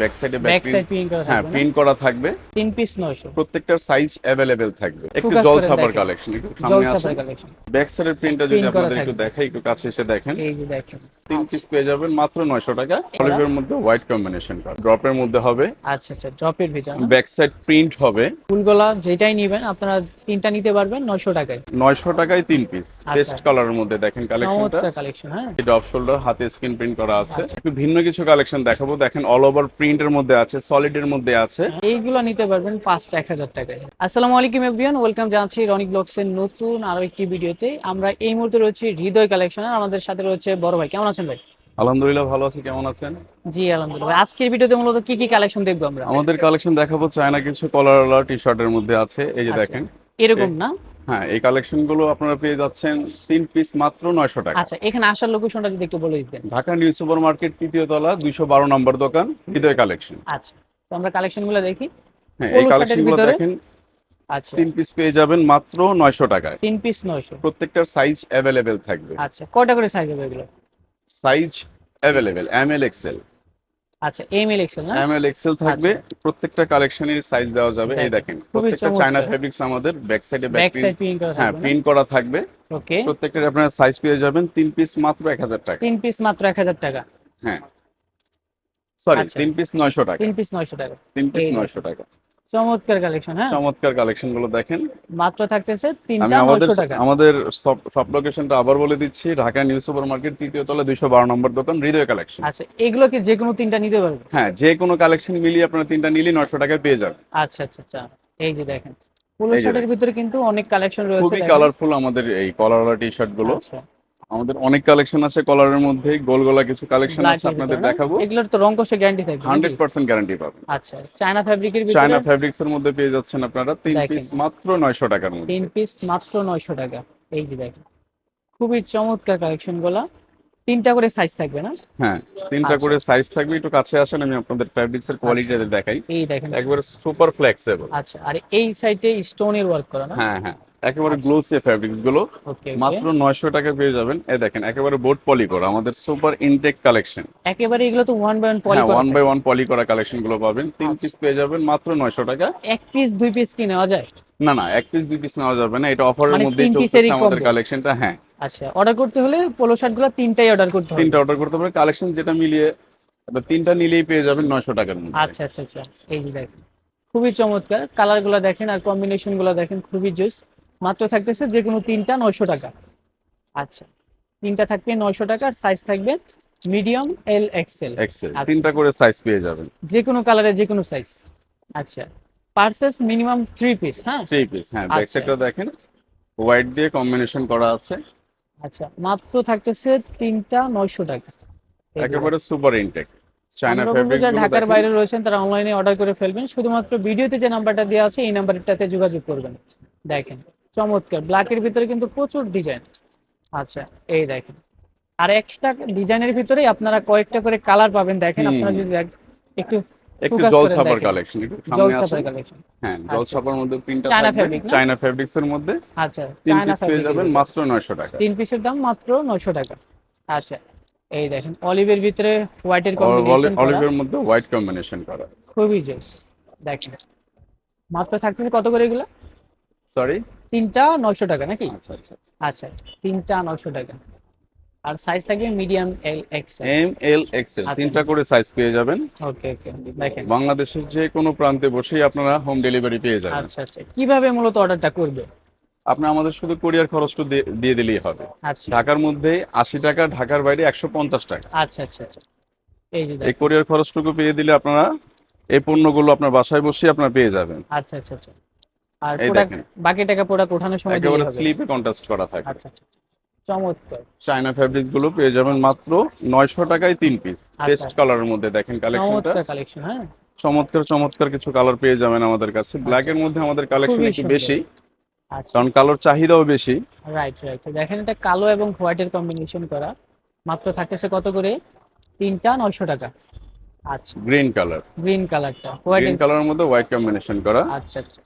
Back সাইডে back side print করা হ্যাঁ? প্রিন্ট করা থাকবে। তিন পিস নয়শো। প্রত্যেকটার সাইজ অ্যাভেলেবেল থাকবে। একটু জল ছাপার। কালেকশন একটু সামনে আসেন। কালেকশন ব্যাক সাইডের প্রিন্টটা যদি আপনাদের একটু দেখাই একটু কাছে এসে দেখেন। এই যে দেখেন। তিন পিস পেয়ে যাবেন মাত্র নয়শো টাকা। অলিভের মধ্যে হোয়াইট কম্বিনেশন করা ড্রপের মধ্যে হবে। আচ্ছা আচ্ছা ড্রপের ভিতর? ব্যাক সাইড প্রিন্ট হবে। ফুলগুলা যেটাই নিবেন আপনারা তিনটা নিতে পারবেন নয়শো টাকায়। নয়শো টাকায় তিন পিস পেস্ট কালারের মধ্যে দেখেন কালেকশনটা কালেকশন হ্যাঁ। শোল্ডার হাতে স্ক্রিন প্রিন্ট করা আছে। আচ্ছা। একটু ভিন্ন কিছু কালেকশন দেখাবো। দেখেন অল ওভার প্রিন্টের মধ্যে আছে সলিডের মধ্যে আছে। এইগুলো নিতে পারবেন পাঁচটা এক হাজার টাকায়। আসসালামু আলাইকুম এভরিওয়ান ওয়েলকাম জানাচ্ছি রনিক ব্লগসের নতুন আরও একটি ভিডিওতে। আমরা এই মুহূর্তে রয়েছি হৃদয় কালেকশন আর আমাদের সাথে রয়েছে বড় ভাই। কেমন আছেন ভাই? আলহামদুলিল্লাহ ভালো আছি। কেমন আছেন? জি আলহামদুলিল্লাহ। আজকের ভিডিওতে মূলত কি কি কালেকশন দেখব আমরা? আমাদের কালেকশন দেখাবো চায়না কিছু কলারওয়ালা টি শার্টের মধ্যে আছে। এই যে আচ্ছা। দেখেন এরকম না? হ্যাঁ এই কালেকশনগুলো আপনারা পেয়ে যাচ্ছেন তিন পিস মাত্র নয়শো টাকা। আচ্ছা এখানে আসার লোকেশনটা যদি একটু বলে দিতেন। ঢাকা নিউ সুপার মার্কেট তৃতীয় তলা দুইশো বারো নম্বর দোকান হৃদয় কালেকশন আচ্ছা তো আমরা কালেকশনগুলো দেখি। হ্যাঁ এই কালেকশনগুলো দেখেন আচ্ছা। তিন পিস পেয়ে যাবেন মাত্র নয়শো টাকায়। তিন পিস নয়শো। প্রত্যেকটার সাইজ অ্যাভেলেবেল থাকবে। আচ্ছা কয়টা করে সাইজ হবে এগুলো? Size available M L XL আচ্ছা এম এল এক্সেল না? এম এল এক্সেল থাকবে। প্রত্যেকটা কালেকশনের সাইজ দেওয়া যাবে। এই দেখেন আচ্ছা। প্রত্যেকটা চায়না ফেব্রিক্স আমাদের ব্যাক সাইডে ব্যাক প্রিন্ট হ্যাঁ প্রিন্ট করা থাকবে। ওকে। প্রত্যেকটার আপনারা সাইজ পেয়ে যাবেন তিন পিস মাত্র এক হাজার টাকা। তিন পিস মাত্র এক হাজার টাকা। হ্যাঁ। সরি আচ্ছা। তিন পিস নয়শো টাকা। তিন পিস নয়শো টাকা। তিন পিস এই নয়শো টাকা। চমৎকার কালেকশন হ্যাঁ? চমৎকার কালেকশনগুলো দেখেন। মাত্র থাকতেছে তিনটা আমাদের আমাদের সব লোকেশনটা আবার বলে দিচ্ছি ঢাকা নিউ সুপার মার্কেট তৃতীয় তলা দুইশো বারো নম্বর দোকান হৃদয় কালেকশন আচ্ছা এগুলো কি যে কোনো তিনটা নিতে পারবে? হ্যাঁ যে কোনো কালেকশন মিলিয়ে আপনারা তিনটা নিলে নয়শো টাকায় পেয়ে যাবেন। আচ্ছা আচ্ছা আচ্ছা এই যে দেখেন। পুরো শার্টের ভিতরে কিন্তু অনেক কালেকশন রয়েছে খুবই কালারফুল আমাদের এই কলারওয়ালা টি শার্টগুলো। আচ্ছা, আমাদের অনেক কালেকশন আছে কলারের মধ্যে গোল গোলা কিছু কালেকশন আছে আপনাদের দেখাবো। এগুলোর তো রং কষে গ্যারান্টি থাকবে হান্ড্রেড নাকি? পার্সেন্ট গ্যারান্টি পাবেন। আচ্ছা চায়না ফ্যাব্রিকের ভিতরে? চায়না ফ্যাব্রিক্স এর মধ্যে পেয়ে যাচ্ছেন আপনারা তিন পিস মাত্র নয়শো টাকার মধ্যে। তিন পিস মাত্র নয়শো টাকা। এই যে দেখেন খুবই চমৎকার কালেকশনগুলা। তিনটা করে সাইজ থাকবে না? হ্যাঁ তিনটা আচ্ছা। করে সাইজ থাকবে একটু কাছে আসেন আমি আপনাদের ফ্যাব্রিক্স এর কোয়ালিটি দেখাই। এই দেখেন। একবারে সুপার ফ্লেক্সিবল আচ্ছা আর এই সাইডে স্টোনের ওয়ার্ক করা না? হ্যাঁ হ্যাঁ। একেবারে আচ্ছা। গ্লোসি ফ্যাব্রিক্সগুলো। মাত্র নয়শো টাকা পেয়ে যাবেন। এই দেখেন একেবারে বোর্ড পলি করা আমাদের সুপার ইনটেক কালেকশন একেবারে এগুলো তো ওয়ান বাই ওয়ান পলি হ্যাঁ ওয়ান বাই ওয়ান পলি করা কালেকশনগুলো পাবেন। তিন আচ্ছা। পিস পেয়ে যাবেন মাত্র নয়শো টাকা। এক পিস দুই পিস কি নেওয়া যায়? না না এক পিস দুই পিস নেওয়া যাবে না। এটা অফারের মধ্যে পিসেরই আমাদের কালেকশনটা হ্যাঁ। আচ্ছা অর্ডার করতে হলে পোলো শার্টগুলো তিনটাই অর্ডার করতে হবে। তিনটা অর্ডার করতে পারে কালেকশন যেটা মিলিয়ে এবার তিনটা নিলেই পেয়ে যাবেন নয়শো টাকার মধ্যে। আচ্ছা আচ্ছা আচ্ছা। এই যে দেখেন খুবই চমৎকার। কালারগুলো দেখেন আর কম্বিনেশনগুলো দেখেন খুবই জুস মাত্র থাকতেছে যে কোনো তিনটা নয়শো টাকা। আচ্ছা। তিনটা থাকবে নয়শো টাকার সাইজ থাকবে মিডিয়াম এল এক্সেল এক্সেল আচ্ছা। তিনটা করে সাইজ পেয়ে যাবেন। যে কোনো কালারে যে কোনো সাইজ আচ্ছা। পার্সেস মিনিমাম থ্রি পিস হ্যাঁ? থ্রি পিস হ্যাঁ। ব্যাক আচ্ছা। সাইডটা দেখেন। হোয়াইট দিয়ে কম্বিনেশন করা আছে। আচ্ছা। মাত্র থাকতেছে তিনটা নয়শো টাকা। একেবারে সুপার ইনটেক চায়না ফেব্রিক ঢাকার বাইরে রয়েছেন তারা অনলাইনে অর্ডার করে ফেলবেন। শুধুমাত্র ভিডিওতে যে নাম্বারটা দেওয়া আছে এই নাম্বারটাতে যোগাযোগ করবেন। দেখেন। চমৎকার। ব্ল্যাকের ভিতরে কিন্তু প্রচুর ডিজাইন আচ্ছা এই দেখেন। আর একটা ডিজাইনের ভিতরেই আপনারা কয়েকটা করে কালার পাবেন। দেখেন আপনারা যদি এক- একটু একটু focus জল ছাপার কালেকশন একটু জল সামনে সাপার আসেন। কালেকশন হ্যাঁ জল আচ্ছা, ছাপার মধ্যে প্রিন্টটা চায়না না? চায়না ফেব্রিক্স এর মধ্যে আচ্ছা তিন পিস পেয়ে যাবেন মাত্র নয়শো টাকা। তিন পিসের দাম মাত্র নয়শো টাকা। আচ্ছা এই দেখেন অলিভের ভিতরে হোয়াইটের কম্বিনেশন অল- অলিভের মধ্যে হোয়াইট কম্বিনেশন করা। খুবই জোস। দেখেন মাত্র থাকতেছে কত করে এগুলো? সরি তিনটা নয়শো টাকা নাকি? আচ্ছা আচ্ছা। আচ্ছা তিনটা নয়শো টাকা। আর সাইজ থাকবে medium L X M L XL আচ্ছা। তিনটা করে সাইজ পেয়ে যাবেন। ওকে ওকে দেখেন। বাংলাদেশের যে কোনো প্রান্তে বসেই আপনারা হোম ডেলিভারি পেয়ে যাবেন। আচ্ছা আচ্ছা। কীভাবে মূলত অর্ডারটা করবে? আপনি আমাদের শুধু কোরিয়ার খরচটা দিয়ে- দিলেই হবে। আচ্ছা। ঢাকার মধ্যে আশি টাকা ঢাকার বাইরে একশো পঞ্চাশ টাকা। আচ্ছা আচ্ছা আচ্ছা। এই যে এই কোরিয়ার খরচটুকু পেয়ে দিলে আপনারা এই পণ্যগুলো আপনার বাসায় বসে আপনারা পেয়ে যাবেন। আচ্ছা আচ্ছা আচ্ছা। আর প্রোডাক্ট বাকি টাকা প্রোডাক্ট ওঠানোর সময় একেবারে স্লিপে কন্টাস্ট করা থাকে। আচ্ছা আচ্ছা চমৎকার। চায়না ফ্যাব্রিক্সগুলো পেয়ে যাবেন মাত্র নয়শো টাকায় তিন পিস পেস্ট কালারের মধ্যে দেখেন কালেকশনটা চমৎকার কালেকশন হ্যাঁ। চমৎকার চমৎকার কিছর কালার পেয়ে যাবেন আমাদের কাছে। ব্ল্যাক এর মধ্যে আমাদের কালেকশন একটু বেশি। আচ্ছা। কারণ কালোর চাহিদাও বেশি। রাইট রাইট দেখেন এটা কালো এবং হোয়াইটের কম্বিনেশন করা। মাত্র থাকতেছে কত করে? তিনটা নয়শো টাকা। আচ্ছা। গ্রিন কালার গ্রিন কালারটা হোয়াইট গ্রিন কালারের মধ্যে হোয়াইট কম্বিনেশন করা। আচ্ছা আচ্ছা।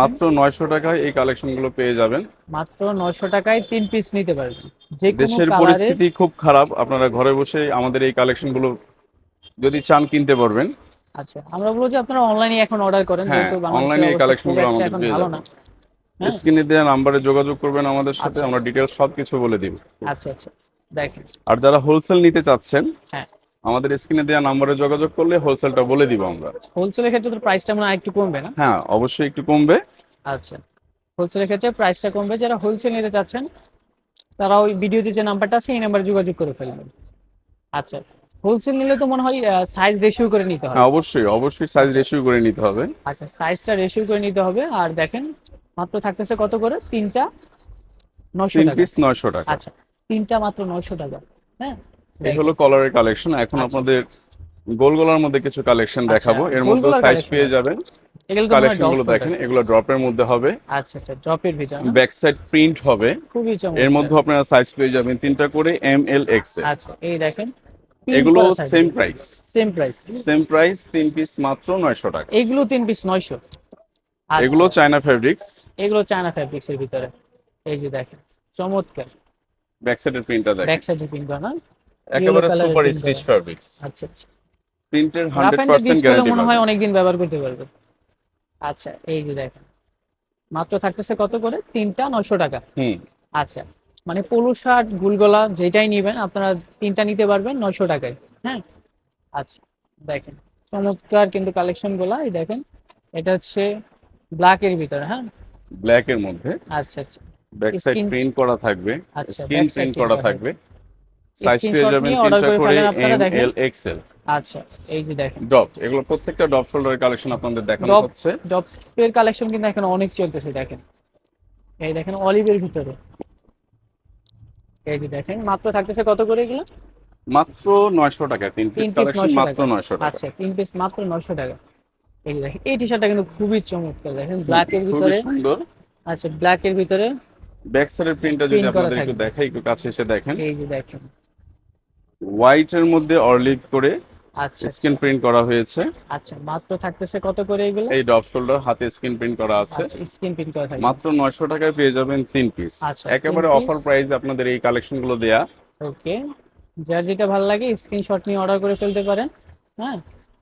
মাত্র নয়শো টাকায় এই কালেকশনগুলো পেয়ে যাবেন। মাত্র নয়শো টাকায় তিন পিস নিতে পারবেন। যে দেশের পরিস্থিতি খুব খারাপ। আপনারা ঘরে বসে আমাদের এই কালেকশনগুলো যদি চান কিনতে পারবেন। আচ্ছা আমরা বলব যে আপনারা অনলাইনে এখন অর্ডার করেন হ্যাঁ, যেহেতু online এই অবস্থা collection খুবগুলো একটা আমাদের পেয়ে যাবেন। হ্যাঁ। স্ক্রিনে দেওয়া নাম্বারে যোগাযোগ করবেন আমাদের সাথে আচ্ছা। আমরা ডিটেলস সবকিছু বলে দিব। আচ্ছা আচ্ছা। দেখেন। আর যারা হোলসেল নিতে চাচ্ছেন হ্যাঁ। আমাদের স্ক্রিনে দেওয়া নাম্বারে যোগাযোগ করলে হোলসেলটা বলে দিব আমরা। হোলসেলের ক্ষেত্রে তো প্রাইসটা মনে হয় একটু কমবে না? হ্যাঁ অবশ্যই একটু কমবে। আচ্ছা। হোলসেলের ক্ষেত্রে প্রাইসটা কমবে। যারা হোলসেল নিতে চাচ্ছেন তারা ওই ভিডিওতে যে নাম্বারটা আছে এই নাম্বারে যোগাযোগ করে ফেলবেন। আচ্ছা। হোলসেল নিলে তো মনে হয় সাইজ রেশিও করে নিতে হবে। হ্যাঁ অবশ্যই অবশ্যই সাইজ রেশিও করে নিতে হবে। আচ্ছা সাইজটা রেশিও করে নিতে হবে। আর দেখেন মাত্র থাকতেছে কত করে? তিনটা নশো তিন টাকা। পিস নয়শো টাকা। আচ্ছা তিনটা মাত্র নশো টাকা। হ্যাঁ? এই হলো কলারের কালেকশন এখন আচ্ছা। আপনাদের গোল গলার মধ্যে কিছু কালেকশন আচ্ছা, দেখাবো। এর মধ্যে সাইজ পেয়ে যাবেন। কালেকশনগুলো দেখেন এগুলো ড্রপের মধ্যে হবে। আচ্ছা আচ্ছা ড্রপের ভিতরে। ব্যাক সাইড প্রিন্ট হবে। খুবই চমৎকার। এর মধ্যে আপনারা সাইজ পেয়ে যাবেন তিনটা করে এম এল এক্স আচ্ছা এই দেখেন। এগুলো same price same price same price তিন পিস মাত্র নয়শো টাকা। এগুলো তিন পিস নয়শো। এগুলো চায়না ফেব্রিক্স এগুলো চায়না এর ভিতরে। এই যে দেখেন চমৎকার। ব্যাক সাইডের প্রিন্টটা দেখেন। ব্যাক সাইডে প্রিন্ট করা না একেবারে সুপার স্টিচ করা। ফেব্রিক্স। আচ্ছা আচ্ছা। প্রিন্টের রাফ হান্ড্রেড অ্যান্ড পার্সেন্ট ডিসগুলো গ্যারান্টি মনে হয় অনেকদিন ব্যবহার করতে পারবে। আচ্ছা এই যে দেখেন। মাত্র থাকতেছে কত করে? তিনটা নয়শো টাকা। হুম। আচ্ছা মানে পলো শার্ট গুলগলা যেটাই নেবেন আপনারা তিনটা নিতে পারবেন নয়শো টাকায়। হ্যাঁ? আচ্ছা দেখেন। চমৎকার কিন্তু কালেকশনগুলা এই দেখেন। এটা হচ্ছে ব্ল্যাক এর ভিতরে হ্যাঁ? ব্ল্যাক এর মধ্যে। আচ্ছা আচ্ছা। ব্যাক সাইড প্রিন্ট করা থাকবে। আচ্ছা, স্ক্রিন প্রিন্ট করা থাকবে। সাইজ পেয়ে যাবেন তিনটা করে এম এল এক্সেল আচ্ছা এই যে দেখেন। ড্রপ এগুলো প্রত্যেকটা ড্রপ শোল্ডারের কালেকশন আপনাদের দেখানো হচ্ছে। ডপের কালেকশন কিন্তু এখন অনেক চলতেছে দেখেন। এই দেখেন অলিভের ভিতরে। এই যে দেখেন মাত্র থাকতেছে কত করে এগুলো? মাত্র নয়শো টাকা তিন পিস কালেকশন মাত্র টাকা। নয়শো টাকা। আচ্ছা তিন পিস মাত্র নয়শো টাকা। এই দেখেন এই টি শার্টটা কিন্তু খুবই চমৎকার দেখেন ব্ল্যাক এর ভিতরে। সুন্দর। আচ্ছা ব্ল্যাক এর ভিতরে ব্যাক সাইডের প্রিন্টটা যদি আপনাদের একটু। দেখাই একটু কাছে এসে দেখেন। এই যে দেখেন হোয়াইট এর মধ্যে অলিভ করে আচ্ছা স্ক্রিন প্রিন্ট করা হয়েছে। আচ্ছা মাত্র থাকতেছে কত করে এগুলো? এই ডপ শোল্ডার হাতে স্ক্রিন প্রিন্ট করা আছে। আচ্ছা স্ক্রিন প্রিন্ট করা থাকে মাত্র নয়শো টাকায় পেয়ে যাবেন তিন পিস আচ্ছা, একেবারে অফার প্রাইস আপনাদের এই কালেকশনগুলো দেয়া। ওকে যার যেটা ভালো লাগে স্ক্রিনশট নিয়ে অর্ডার করে ফেলতে পারেন। হ্যাঁ?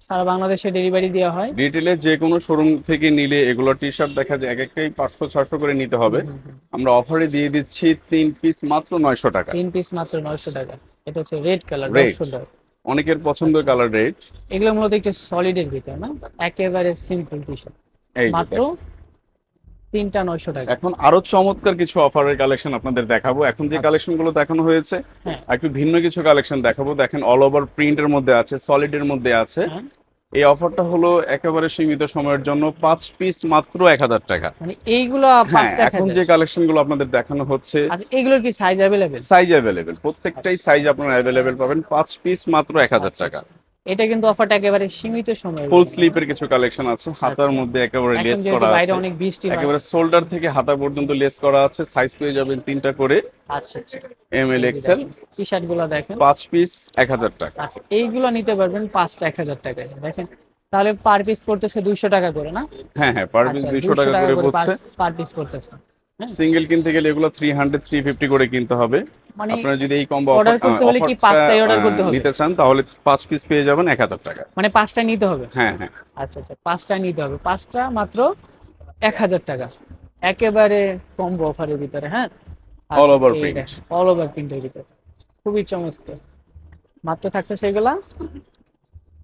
সারা বাংলাদেশে ডেলিভারি দেওয়া হয়। রিটেলের যে কোনো শোরুম থেকে নিলে এগুলো টি শার্ট দেখা যায় এক একটাই পাঁচশো ছয়শো করে নিতে হবে। আমরা অফারে দিয়ে দিচ্ছি তিন পিস মাত্র নয়শো টাকা। তিন পিস মাত্র নয়শো টাকা। এটা হচ্ছে রেড কালার নয়শো টাকা। অনেকের পছন্দ আচ্ছা। কালার রেড এগুলো মূলত একটা সলিডের ভিতর না? একেবারে সিম্পল টি শার্ট মাত্র। তিনটা নয়শো টাকা। এখন আরও চমৎকার কিছু অফারের কালেকশন আপনাদের দেখাবো। এখন যে আচ্ছা। কালেকশনগুলো দেখানো হয়েছে হ্যাঁ। একটু ভিন্ন কিছু কালেকশন দেখাবো। দেখেন অল ওভার প্রিন্টের মধ্যে আছে সলিডের মধ্যে আছে। হ্যাঁ। এই অফারটা হলো একেবারে সীমিত সময়ের জন্য পাঁচ পিস মাত্র এক হাজার টাকা। মানে এইগুলো হ্যাঁ এখন যে কালেকশনগুলো আপনাদের দেখানো হচ্ছে আচ্ছা কি সাইজ অ্যাভেলেবেল সাইজ অ্যাভেলেবেল প্রত্যেকটাই সাইজ আপনারা অ্যাভেলেবেল পাবেন পাঁচ পিস মাত্র এক হাজার টাকা। আচ্ছা, এটা কিন্তু অফারটা একেবারে সীমিত সময়ের ফুল স্লিপের কিছু কালেকশন আছে। হাতার আচ্ছা। মধ্যে একেবারে লেস করা বাইরে অনেক বৃষ্টি একেবারে শোল্ডার থেকে হাতা পর্যন্ত লেস করা আছে। সাইজ পেয়ে যাবেন তিনটা করে। আচ্ছা আচ্ছা। এম এল এক্সেল টি শার্টগুলো দেখেন। পাঁচ পিস এক হাজার টাকা। আচ্ছা এইগুলো নিতে পারবেন পাঁচটা এক হাজার টাকায়। দেখেন তাহলে পার পিস পড়তেছে দুইশো টাকা করে না? হ্যাঁ হ্যাঁ পার পিস আচ্ছা, দুইশো টাকা করে পড়ছে। পার পিস পড়তেছে। সিঙ্গেল কিনতে গেলে এগুলো থ্রি হান্ড্রেড থ্রি ফিফটি করে কিনতে হবে। মানে আপনারা যদি এই কম্বো order করতে হলে কি পাঁচটাই order করতে হবে? নিতে চান তাহলে পাঁচ পিস পেয়ে যাবেন এক হাজার টাকা। মানে পাঁচটা নিতে হবে? হ্যাঁ হ্যাঁ। আচ্ছা আচ্ছা পাঁচটা নিতে হবে। পাঁচটা মাত্র এক হাজার টাকা। একেবারে কম্বো অফারের ভিতরে হ্যাঁ? All over print. All over প্রিন্টের ভিতরে। খুবই চমৎকার। মাত্র থাকতে সেগুলা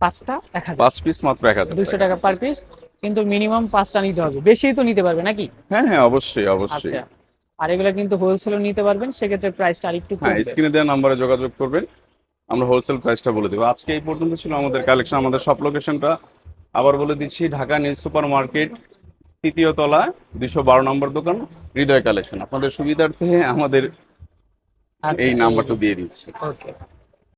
পাঁচটা এক হাজার। পাঁচ পিস মাত্র এক হাজার দুশো টাকা টাকা পার পিস কিন্তু মিনিমাম পাঁচটা নিতে হবে। বেশি তো নিতে পারবে নাকি? হ্যাঁ হ্যাঁ অবশ্যই অবশ্যই। আচ্ছা। আর এগুলা কিন্তু হোলসেলও নিতে পারবেন সেক্ষেত্রে প্রাইসটা আরেকটু হ্যাঁ স্ক্রিনে দেওয়া নাম্বারে যোগাযোগ করবেন আমরা হোলসেল প্রাইসটা বলে দেবো। আজকে এই পর্যন্ত ছিল আমাদের কালেকশন আমাদের সব লোকেশনটা আবার বলে দিচ্ছি ঢাকা নিউ সুপার মার্কেট তৃতীয় তলা দুইশো বারো নম্বর দোকান হৃদয় কালেকশন আপনাদের সুবিধার্থে আমাদের আচ্ছা, এই নাম্বারটা দিয়ে দিচ্ছি। ওকে